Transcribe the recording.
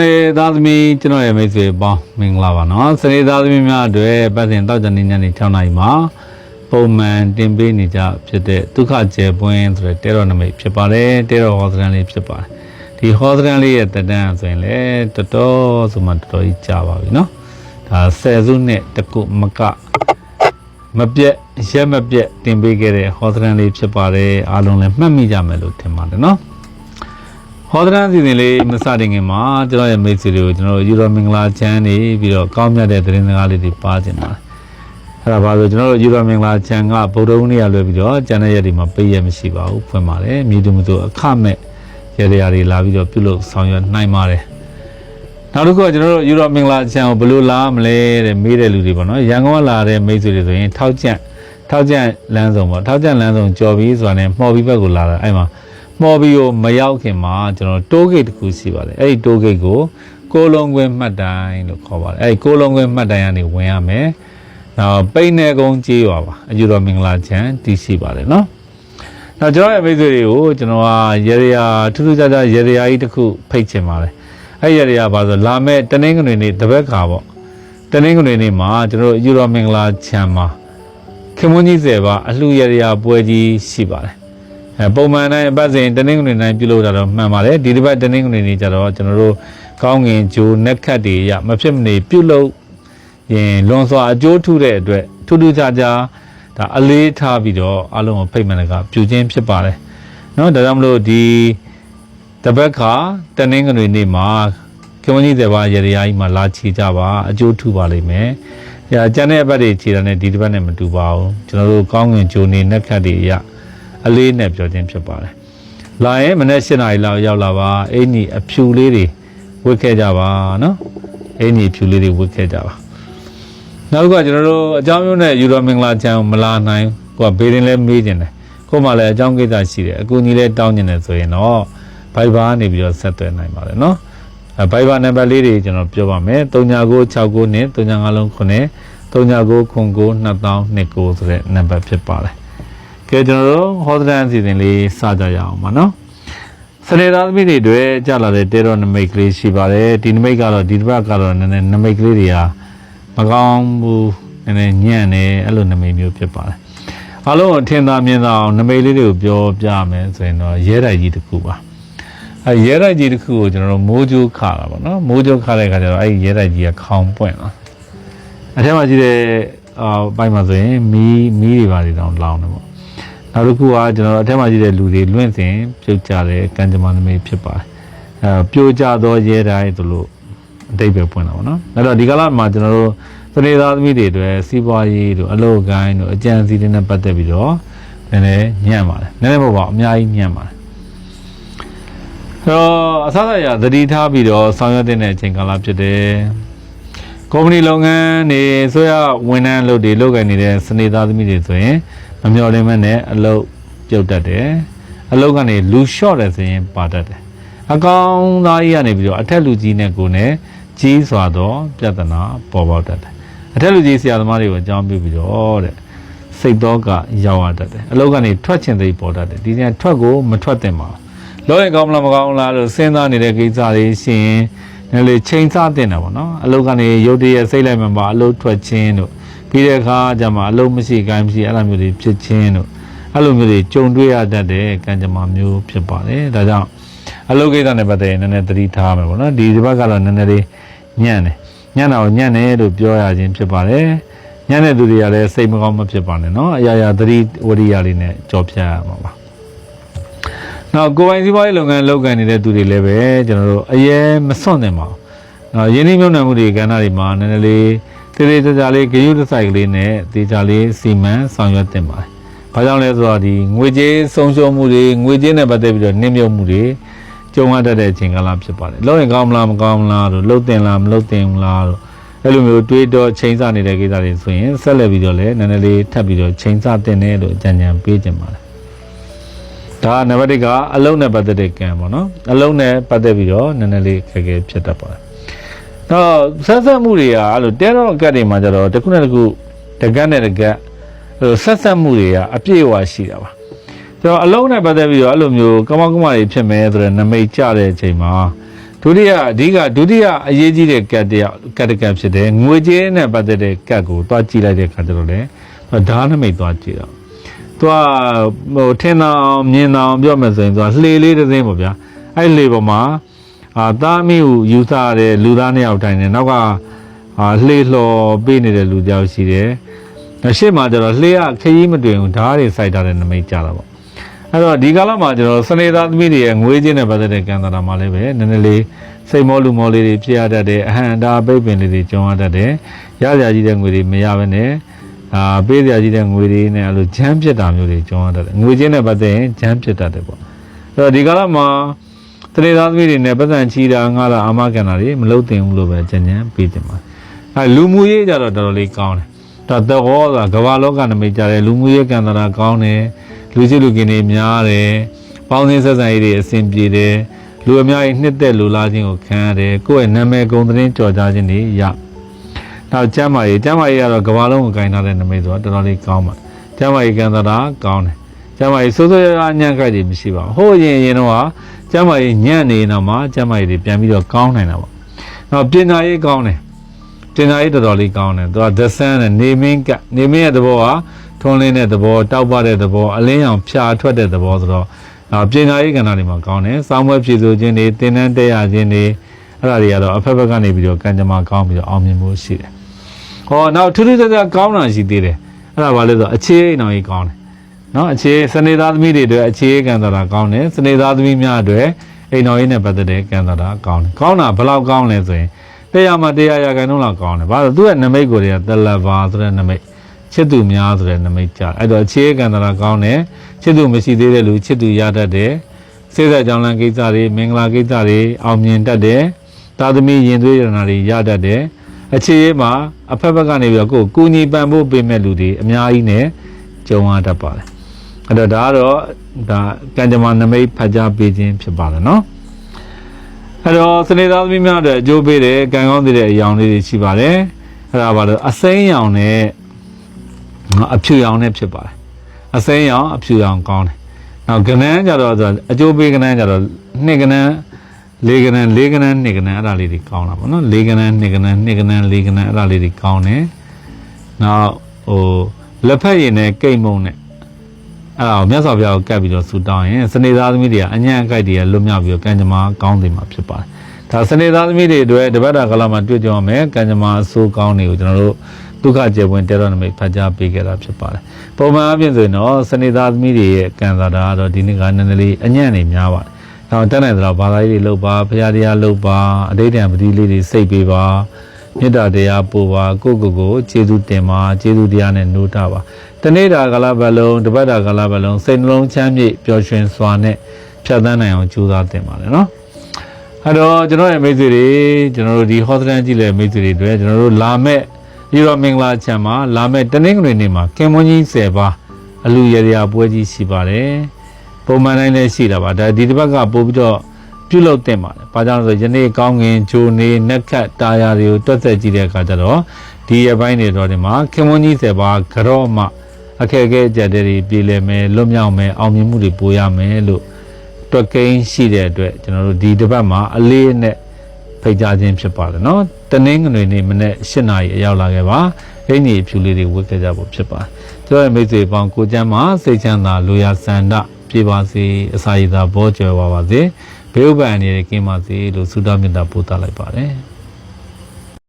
နေသားသမီးကျွန်တော်ရဲ့မိတ်ဆွေပေါင်းမင်္ဂလာပါနော်စနေသားသမီးများအတွက်ပတ်စဉ်တောက်ကြနေညနေ6နာရီမှာပုံမှန်တင်ပေးနေကြဖြစ်တဲ့ဒုက္ခကျယ်ပွင့်ဆိုတဲ့တဲတော်နမိတ်ဖြစ်ပါတယ်တဲတော်ဟောစရန်လေးဖြစ်ပါတယ်ဒီဟောစရန်လေးရဲ့တက်တန်းဆိုရင်လည်းတော်တော်ဆိုမှတော်တော်ကြီးကြာပါပြီနော်ဒါဆယ်စုနှစ်တကုမကမပြတ်ရက်မပြတ်တင်ပေးခဲ့တဲ့ဟောစရန်လေးဖြစ်ပါတယ်အားလုံးလည်းမှတ်မိကြမယ်လို့ထင်ပါတယ်နော် ဟောဒရန်စီစဉ်လေးမစတင်ခင်မှာကျွန်တော်ရဲ့မိတ်ဆွေတွေကိုကျွန်တော်ယူရောမင်္ဂလာချမ်းနေပြီးတော့ကောင်းမြတ်တဲ့သတင်းစကားလေးတွေပါချင်ပါတယ်အဲ့ဒါပါဆိုကျွန်တော်တို့ယူရောမင်္ဂလာချမ်းကဗုဒ္ဓဦးနေ့ရလွယ်ပြီးတော့ကျန်တဲ့ရက်တွေမှာပေးရမရှိပါဘူးဖွင့်ပါတယ်မြည်သူမသူအခမဲ့ရရတွေလာပြီးတော့ပြုလုပ်ဆောင်ရွက်နိုင်ပါတယ်နောက်တစ်ခုကကျွန်တော်တို့ယူရောမင်္ဂလာချမ်းကိုဘယ်လိုလာမလဲတဲ့မေးတဲ့လူတွေပေါ့နော်ရန်ကုန်ကလာတဲ့မိတ်ဆွေတွေဆိုရင်ထောက်ကျန့်ထောက်ကျန့်လမ်းဆောင်ပေါ့ထောက်ကျန့်လမ်းဆောင်ကြော်ပြီးဆိုတာနဲ့မှော်ပြီးဘက်ကိုလာတာအဲ့မှာ မော်ဘီကိုမရောက်ခင်မှာကျွန်တော်တိုးဂိတ်တစ်ခုရှိပါတယ်အဲ့ဒီတိုးဂိတ်ကိုကိုလုံးခွင်းမှတ်တိုင်းလို့ခေါ်ပါတယ်အဲ့ဒီကိုလုံးခွင်းမှတ်တိုင်းကနေဝင်ရမယ်နောက်ပိန်းနေကုန်းကြေးရွာပါအယူတော်မင်္ဂလာချမ်းတည်ရှိပါတယ်နော်နောက်ကျွန်တော်ရဲ့မိတ်ဆွေတွေကိုကျွန်တော်ကရေရရာထူးထူးခြားခြားရေရရာကြီးတစ်ခုဖိတ်ချင်ပါတယ်အဲ့ဒီရေရရာပါဆိုလာမဲ့တနင်္ဂနွေနေ့တပတ်ခါပေါ့တနင်္ဂနွေနေ့မှာကျွန်တော်အယူတော်မင်္ဂလာချမ်းမှာခင်မွန်းကြီးစေပါအလှရေရရာပွဲကြီးရှိပါတယ် အဲပုံမှန်တိုင်းအပတ်စဉ်တနင်္ဂနွေတိုင်းပြုလုပ်တာတော့မှန်ပါတယ်ဒီတစ်ပတ်တနင်္ဂနွေနေ့ကျတော့ကျွန်တော်တို့ကောင်းငင်ဂျိုနက်ခတ်တွေရမဖြစ်မနေပြုလုပ်ရင်လွန်စွာအကျိုးထူတဲ့အတွက်ထူးထူးခြားခြားဒါအလေးထားပြီးတော့အလုံးကိုဖိတ်မှန်ကပြုခြင်းဖြစ်ပါတယ်เนาะဒါကြောင့်မလို့ဒီတပတ်ခါတနင်္ဂနွေနေ့မှာကမ္ဘာကြီးတွေပါရရကြီးမှာလာချီကြပါအကျိုးထူပါလိမ့်မယ်။ညာကျန်တဲ့အပတ်တွေခြေတာနဲ့ဒီတစ်ပတ်နဲ့မတူပါဘူး။ကျွန်တော်တို့ကောင်းငင်ဂျိုနေနက်ခတ်တွေရ အလေးနဲ့ပြောခြင်းဖြစ်ပါတယ်။လာရင်မနေ့၈နာရီလောက်ရောက်လာပါအင်းကြီးအဖြူလေးတွေဝတ်ခဲ့ကြပါနော်။အင်းကြီးအဖြူလေးတွေဝတ်ခဲ့ကြပါ။နောက်ကကျွန်တော်တို့အကြောင်းမျိုးနဲ့ယူရောမင်္ဂလာချမ်းမလာနိုင်ကိုကဘေးရင်လဲမေးကျင်တယ်။ကို့မှာလည်းအကြောင်းကိစ္စရှိတယ်။အကူကြီးလဲတောင်းကျင်တယ်ဆိုရင်တော့ဘိုင်ဘာနေပြီးတော့ဆက်သွယ်နိုင်ပါတယ်နော်။အဲဘိုင်ဘာနံပါတ်လေးတွေကျွန်တော်ပြောပါမယ်။3969နဲ့39လုံး9 39692029ဆိုတဲ့နံပါတ်ဖြစ်ပါတယ်။ ကဲကျွန်တော်တို့ဟောဒရန်အစီအစဉ်လေးစကြရအောင်ပါနော်စနေသားသမီးတွေတွေကြာလာတဲ့တဲတော်နမိတ်ကလေးရှိပါတယ်ဒီနမိတ်ကတော့ဒီတစ်ပတ်ကတော့နည်းနည်းနမိတ်ကလေးတွေကမကောင်းဘူးနည်းနည်းညံ့နေအဲ့လိုနမိတ်မျိုးဖြစ်ပါတယ်အားလုံးအထင်သာမြင်သာအောင်နမိတ်လေးတွေကိုပြောပြမယ်ဆိုရင်တော့ရဲတိုက်ကြီးတစ်ခုပါအဲရဲတိုက်ကြီးတစ်ခုကိုကျွန်တော်တို့မိုးကြိုးခါတာပေါ့နော်မိုးကြိုးခါတဲ့အခါကျတော့အဲ့ဒီရဲတိုက်ကြီးကခေါင်းပွင့်လာအထက်မှာကြည့်တဲ့အာဘိုက်မှာဆိုရင်မီးမီးတွေပါတွေတောင်လောင်းတယ်ပေါ့ နောက်တစ်ခုကကျွန်တော်တို့အထက်မှာရှိတဲ့လူတွေလွင့်စင်ပြုတ်ကြတဲ့ကံကြမ္မာနမိတ်ဖြစ်ပါတယ်အဲပြိုကျသောရဲတိုင်းတို့လို့အတိတ်ပဲပွင့်တာပေါ့နော်အဲ့တော့ဒီကလာမှာကျွန်တော်တို့သနေသားသမီးတွေအတွက်စီးပွားရေးတို့အလုပ်ကိုင်းတို့အကြံစီတွေနဲ့ပတ်သက်ပြီးတော့နည်းနည်းညံ့ပါတယ်နည်းနည်းမဟုတ်ပါဘူးအများကြီးညံ့ပါတယ်အဲ့တော့အစအရာသတိထားပြီးတော့ဆောင်ရွက်တဲ့အချိန်ကာလဖြစ်တယ်ကုမ္ပဏီလုပ်ငန်းနေဆိုရဝန်ထမ်းလုပ်တွေလုပ်ကိုင်နေတဲ့စနေသားသမီးတွေဆိုရင် မမျှော်လင့်မဲ့နဲ့အလုပ်ပြုတ်တတ်တယ်အလုပ်ကနေလူလျှော့တယ်ဆိုရင်ပါတတ်တယ်အကောင်သားကြီးကနေပြီးတော့အထက်လူကြီးနဲ့ကိုယ်နဲ့ကြီးစွာသောပြဿနာပေါ်ပေါက်တတ်တယ်အထက်လူကြီးဆရာသမားတွေကိုအကြောင်းပြုပြီးတော့တဲ့စိတ်တော့ကရောက်ရတတ်တယ်အလုပ်ကနေထွက်ချင်သိပေါ်တတ်တယ်ဒီနေ့ထွက်ကိုမထွက်သင့်ပါဘူးလောရင်ကောင်းမလားမကောင်းလားလို့စဉ်းစားနေတဲ့ကိစ္စတွေရှင်နည်းလေချိန်စားတင်တာပေါ့နော်အလုပ်ကနေရုတ်တရက်စိတ်လိုက်မှပါအလုပ်ထွက်ခြင်းတို့ ပြီးတဲ့အခါကျမှအလုပ်မရှိကိုင်းမရှိအဲ့လိုမျိုးတွေဖြစ်ခြင်းတို့အဲ့လိုမျိုးတွေကြုံတွေ့ရတတ်တဲ့ကံကြမ္မာမျိုးဖြစ်ပါတယ်ဒါကြောင့်အလုပ်ကိစ္စနဲ့ပတ်သက်ရင်နည်းနည်းသတိထားမယ်ပေါ့နော်ဒီဒီဘက်ကတော့နည်းနည်းလေးညံ့တယ်ညံ့တာကိုညံ့တယ်လို့ပြောရခြင်းဖြစ်ပါတယ်ညံ့တဲ့သူတွေကလည်းစိတ်မကောင်းမဖြစ်ပါနဲ့နော်အရာရာသတိဝရိယလေးနဲ့ကြော်ဖြတ်ရမှာပါနောက်ကိုယ်ပိုင်စီးပွားရေးလုပ်ငန်းလုပ်ကိုင်နေတဲ့သူတွေလည်းပဲကျွန်တော်တို့အရေးမစွန့်သင့်ပါဘူး။နောက်ရင်းနှီးမြှုပ်နှံမှုတွေကဏ္ဍတွေမှာနည်းနည်းလေး တေးသေးကြကြလေးဂရုတစိုက်ကလေးနဲ့တေချာလေးစီမံဆောင်ရွက်သင့်ပါတယ်။ဘာကြောင့်လဲဆိုတော့ဒီငွေကြေးဆုံးရှုံးမှုတွေငွေကြေးနဲ့ပတ်သက်ပြီးတော့နှိမ့်မြုပ်မှုတွေကြုံရတတ်တဲ့အချိန်ကာလဖြစ်ပါတယ်။လုပ်ရင်ကောင်းမလားမကောင်းမလားလို့လှုပ်တင်လားမလှုပ်တင်ဘူးလားလို့အဲ့လိုမျိုးတွေးတော့ချိန်ဆနေတဲ့ကိစ္စတွေဆိုရင်ဆက်လက်ပြီးတော့လည်းနည်းနည်းလေးထပ်ပြီးတော့ချိန်ဆတင်တယ်လို့အကြံဉာဏ်ပေးချင်ပါတယ်။ဒါကနံပါတ်1ကအလုံးနဲ့ပတ်သက်တဲ့ကံပေါ့နော်အလုံးနဲ့ပတ်သက်ပြီးတော့နည်းနည်းလေးခက်ခဲဖြစ်တတ်ပါတယ်။ တော့ဆက်ဆက်မှုတွေကအဲ့လိုတဲတော့အကတ်တွေမှာကျတော့တစ်ခုနဲ့တစ်ခုတကတ်နဲ့တကတ်အဲ့လိုဆက်ဆက်မှုတွေကအပြည့်အဝရှိတာပါ။ကျွန်တော်အလုံးနဲ့ပတ်သက်ပြီးတော့အဲ့လိုမျိုးကမောက်ကမတွေဖြစ်မယ်ဆိုတဲ့နမိတ်ကြတဲ့အချိန်မှာဒုတိယအဓိကဒုတိယအရေးကြီးတဲ့ကတ်တရကတ်တကတ်ဖြစ်တယ်ငွေကြေးနဲ့ပတ်သက်တဲ့ကတ်ကိုသွားကြည့်လိုက်တဲ့ခါကျတော့လေဓာတ်နမိတ်သွားကြည့်တော့သူကဟိုထင်အောင်မြင်အောင်ပြောမယ်ဆိုရင်သူကလှေလေးတစ်စင်းပေါ့ဗျာအဲ့လှေပေါ်မှာ အာသားမီးကိုယူဆရတဲ့လူသားနှစ်ယောက်တိုင်းနဲ့နောက်ကအာလှေလှော်ပေးနေတဲ့လူတစ်ယောက်ရှိတယ်အရှိမကျတော့လှေကခရီးမတွင်ဘူးဓာတ်တွေစိုက်ထားတဲ့နမိတ်ကြတာပေါ့အဲ့တော့ဒီကာလမှာကျွန်တော်စနေသားသမီးတွေရဲ့ငွေချင်းနဲ့ပတ်သက်တဲ့ကံတာမှာလည်းပဲနည်းနည်းလေးစိတ်မောလူမောလေးတွေဖြစ်ရတတ်တယ်အဟံတာပိတ်ပင်လေးတွေကျုံရတတ်တယ်ရစရာကြီးတဲ့ငွေတွေမရဘဲနဲ့အာပေးစရာကြီးတဲ့ငွေတွေနဲ့အဲ့လိုဂျမ်းဖြစ်တာမျိုးတွေကျုံရတတ်တယ်ငွေချင်းနဲ့ပတ်သက်ရင်ဂျမ်းဖြစ်တတ်တယ်ပေါ့အဲ့တော့ဒီကာလမှာ စနေသားသမီးတွေနဲ့ပတ်သက်ချီတာငါလာအာမကန်တာတွေမလုပ်သင့်ဘူးလို့ပဲကြံ့ကြံ့ပေးတင်ပါတယ်အဲလူမှုရေးကြတော့တော်တော်လေးကောင်းတယ်ဒါတော့ကကမ္ဘာလောကနမိတ်ကြတယ်လူမှုရေးကံတာကောင်းတယ်လူချင်းလူကင်းတွေများတယ်။ပေါင်းသင်းဆက်ဆံရေးတွေအဆင်ပြေတယ်။လူအများကြီးနှစ်သက်လူလားခြင်းကိုခံရတယ်။ကိုယ့်ရဲ့နာမည်ဂုဏ်သတင်းကြော်ကြားခြင်းတွေရ။နောက်ကျမ်းမာရေးကျမ်းမာရေးကတော့ကမ္ဘာလုံးကိုဂိုင်းထားတဲ့နမိတ်ဆိုတော့တော်တော်လေးကောင်းပါတယ်။ကျမ်းမာရေးကံသတာကောင်းတယ်။ကျမ်းမာရေးစိုးစိုးရွားရွားညံ့ကြိုက်တွေမရှိပါဘူး။ဟိုအရင်အရင်တော့ ကျမ်းမာရေးညံ့နေတော့မှကျမ်းမာရေးတွေပြန်ပြီးတော့ကောင်းနိုင်တာပေါ့။နောက်ပညာရေးကောင်းတယ်။ပညာရေးတော်တော်လေးကောင်းတယ်။သူက the sun နဲ့နေမင်းကနေမင်းရဲ့သဘောကထွန်းလင်းတဲ့သဘောတောက်ပတဲ့သဘောအလင်းရောင်ဖြာထွက်တဲ့သဘောဆိုတော့အာပညာရေးကဏ္ဍတွေမှာကောင်းတယ်။စောင်းပွဲဖြည့်ဆိုခြင်းတွေတင်တန်းတက်ရခြင်းတွေအဲ့ဒါတွေကတော့အဖက်ဖက်ကနေပြီးတော့ကံကြမ္မာကောင်းပြီးတော့အောင်မြင်မှုရှိတယ်။ဟောနောက်ထူးထူးခြားခြားကောင်းတာရှိသေးတယ်။အဲ့ဒါဘာလဲဆိုတော့အခြေအိမ်တော်ကြီးကောင်းတယ်။ နော်အခြေစနေသားသမီးတွေအတွက်အခြေကံသတာကောင်းတယ်။စနေသားသမီးများအတွက်အိမ်တော်ကြီးနဲ့ပတ်သက်တဲ့ကံသတာကောင်းတယ်။ကောင်းတာဘယ်လောက်ကောင်းလဲဆိုရင်တရားမှာတရားရာခိုင်နှုန်းလောက်ကောင်းတယ်။ဘာလို့သူ့ရဲ့နမိတ်ကိုယ်တွေကတလဘာဆိုတဲ့နမိတ်ချစ်သူများဆိုတဲ့နမိတ်ကြအဲ့တော့အခြေကံတရာကောင်းတယ်ချစ်သူမရှိသေးတဲ့လူချစ်သူရတတ်တယ်စိတ်သက်ကြောင်းလန်းကိစ္စတွေမင်္ဂလာကိစ္စတွေအောင်မြင်တတ်တယ်သာသမီရင်သွေးရတနာတွေရတတ်တယ်အခြေရေးမှာအဖက်ဖက်ကနေပြီးတော့ကိုယ်ကူညီပံ့ပိုးပေးမဲ့လူတွေအများကြီးနဲ့ကြုံရတတ်ပါတယ် အဲ့တော့ဒါကတော့ဒါကံကြမ္မာနမိတ်ဖတ်ကြားပေးခြင်းဖြစ်ပါတယ်နော်အဲ့တော့စနေသားသမီးများအတွက်အကျိုးပေးတဲ့ကံကောင်းတဲ့အရာလေးတွေရှိပါတယ်အဲ့ဒါဘာလို့အစိမ်းရောင်နဲ့နော်အဖြူရောင်နဲ့ဖြစ်ပါတယ်အစိမ်းရောင်အဖြူရောင်ကောင်းတယ်နောက်ကနန်းကြတော့ဆိုအကျိုးပေးကနန်းကြတော့နှစ်ကနန်းလေးကနန်းလေးကနန်းနှစ်ကနန်းအဲ့ဒါလေးတွေကောင်းတာပေါ့နော်လေးကနန်းနှစ်ကနန်းနှစ်ကနန်းလေးကနန်းအဲ့ဒါလေးတွေကောင်းတယ်နောက်ဟိုလက်ဖက်ရည်နဲ့ကိတ်မုံနဲ့ အဲ့ဒါကိုမြတ်စွာဘုရားကိုကပ်ပြီးတော့ဆူတောင်းရင်စနေသားသမီးတွေကအညံ့အကြိုက်တွေကလွတ်မြောက်ပြီးတော့ကံကြမ္မာကောင်းတယ်မှာဖြစ်ပါတယ်ဒါစနေသားသမီးတွေအတွက်တပတ်တာကာလမှာတွေ့ကြရမယ်ကံကြမ္မာအဆိုးကောင်းတွေကိုကျွန်တော်တို့ဒုက္ခကျေပွင့်တေရောနမိတ်ဖတ်ကြားပေးခဲ့တာဖြစ်ပါတယ်။ပုံမှန်အပြင်ဆိုရင်တော့စနေသားသမီးတွေရဲ့ကံစားတာကတော့ဒီနေ့ကနည်းနည်းလေးအညံ့နေများပါတယ်။ဒါတက်နိုင်သလားဘာသာရေးတွေလုပ်ပါဖရာတရားလုပ်ပါအဋိဋ္ဌံပတိလေးတွေစိတ်ပေးပါ မေတ္တာတရားပို့ပါကိုယ့်ကိုယ်ကိုကျေးဇူးတင်ပါကျေးဇူးတရားနဲ့နှိုးတာပါ။တနေ့တာကာလပတ်လုံးတပတ်တာကာလပတ်လုံးစိတ်နှလုံးချမ်းမြေ့ပျော်ရွှင်စွာနဲ့ဖြတ်သန်းနိုင်အောင်ကြိုးစားတင်ပါတယ်နော်။အဲ့တော့ကျွန်တော်ရဲ့မိတ်ဆွေတွေကျွန်တော်တို့ဒီဟောသတန်ကြည့်တဲ့မိတ်ဆွေတွေအတွက်ကျွန်တော်တို့လာမဲ့ဒီတော့မင်္ဂလာချမ်းမှာလာမဲ့တနင်္ဂနွေနေ့မှာကင်မွန်ကြီး10ပါးအလူရရာပွဲကြီးရှိပါတယ်ပုံမှန်တိုင်းလည်းရှိတာပါဒါဒီတစ်ပတ်ကပို့ပြီးတော့ ပြုလုပ်တင်ပါတယ်ဘာကြောင့်လဲဆိုယနေ့ကောင်းငင်ဂျိုနေနက်ခတ်တာယာတွေကိုတွက်ဆက်ကြည့်တဲ့အခါကျတော့ဒီရပိုင်းတွေတော့ဒီမှာကင်မွန်ကြီး10ပါးကြော့မှအခက်အခဲကြက်တွေပြည်လည်မယ်လွတ်မြောက်မယ်အောင်မြင်မှုတွေပိုရမယ်လို့တွက်ကိန်းရှိတဲ့အတွက်ကျွန်တော်တို့ဒီတစ်ပတ်မှာအလေးနဲ့ ဖိတ်ကြားခြင်းဖြစ်ပါတယ်เนาะတနင်္ဂနွေနေ့မနေ့၈နာရီအရောက်လာခဲ့ပါအင်ကြီးဖြူလေးတွေဝတ်ခဲ့ကြဖို့ဖြစ်ပါတယ်ကျွန်တော်ရဲ့မိတ်ဆွေပေါင်းကိုကျမ်းမှာစိတ်ချမ်းသာလူရဆန္ဒပြေပါစေအစာရည်သာဘောကျော်ပါပါစေ ဘေးဥပ္ပန်အနေနဲ့ကင်းပါစေလို့ဆုတောင်းမေတ္တာပို့သလိုက်ပါတယ်